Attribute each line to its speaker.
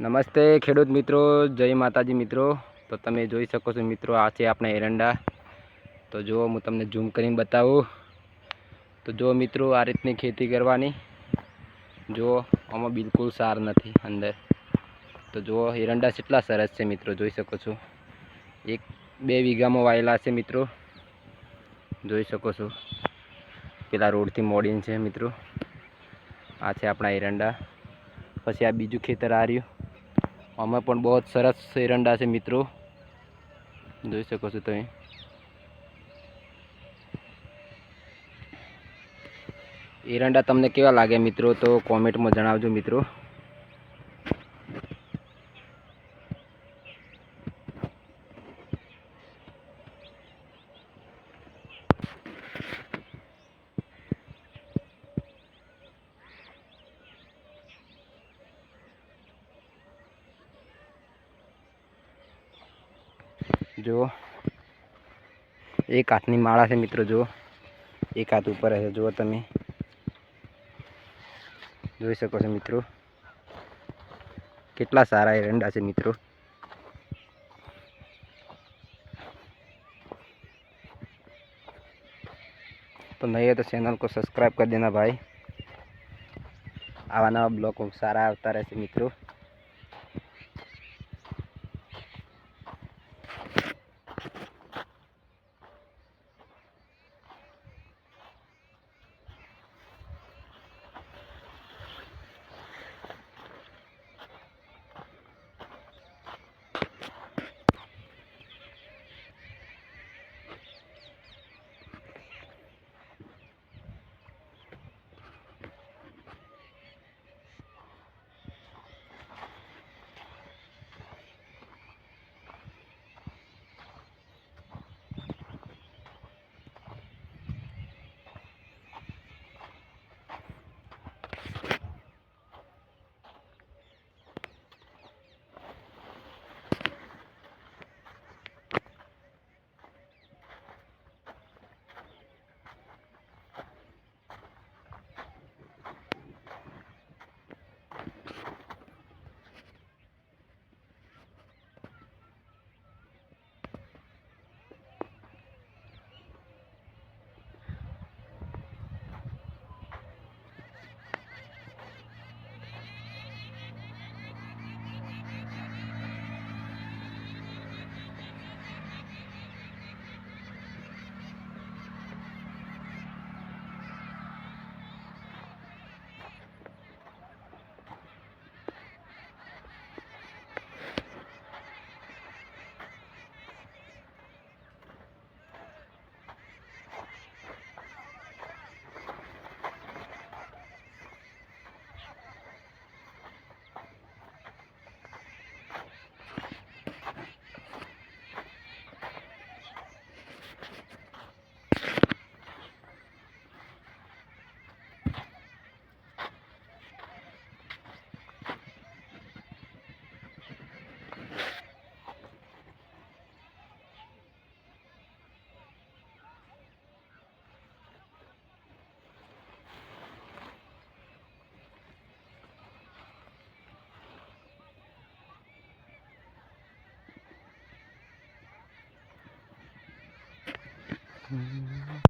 Speaker 1: નમસ્તે ખેડૂત મિત્રો, જય માતાજી મિત્રો. તો તમે જોઈ શકો છો મિત્રો, આ છે આપણા એરંડા. તો જુઓ, હું તમને ઝૂમ કરીને બતાવું. તો જુઓ મિત્રો, આ રીતની ખેતી કરવાની. જુઓ, આમાં બિલકુલ સાર નથી અંદર. તો જુઓ, એરંડા કેટલા સરસ છે મિત્રો, જોઈ શકો છો. એક, બે વીઘામાં વાયેલા છે મિત્રો. જોઈ શકો છો. પેલા રોડથી મોડીને છે મિત્રો. આ છે આપણા એરંડા. પછી આ બીજું ખેતર આ રહ્યું. આમાં પણ બહુ સરસ એરંડા છે મિત્રો. જોઈ શકો છો તમે. એરંડા તમને કેવા લાગે મિત્રો તો કોમેન્ટમાં જણાવજો મિત્રો. જુઓ એક હાથની માળા છે મિત્રો જુઓ એક હાથ ઉપર હશે જુઓ તમે જોઈ શકો છો મિત્રો કેટલા સારા એરંડા છે મિત્રો तो नहीं है तो चैनल को सब्सक्राइब कर देना भाई आवा नवा ब्लॉग सारा આવતા રહેશે મિત્રો Mm-hmm.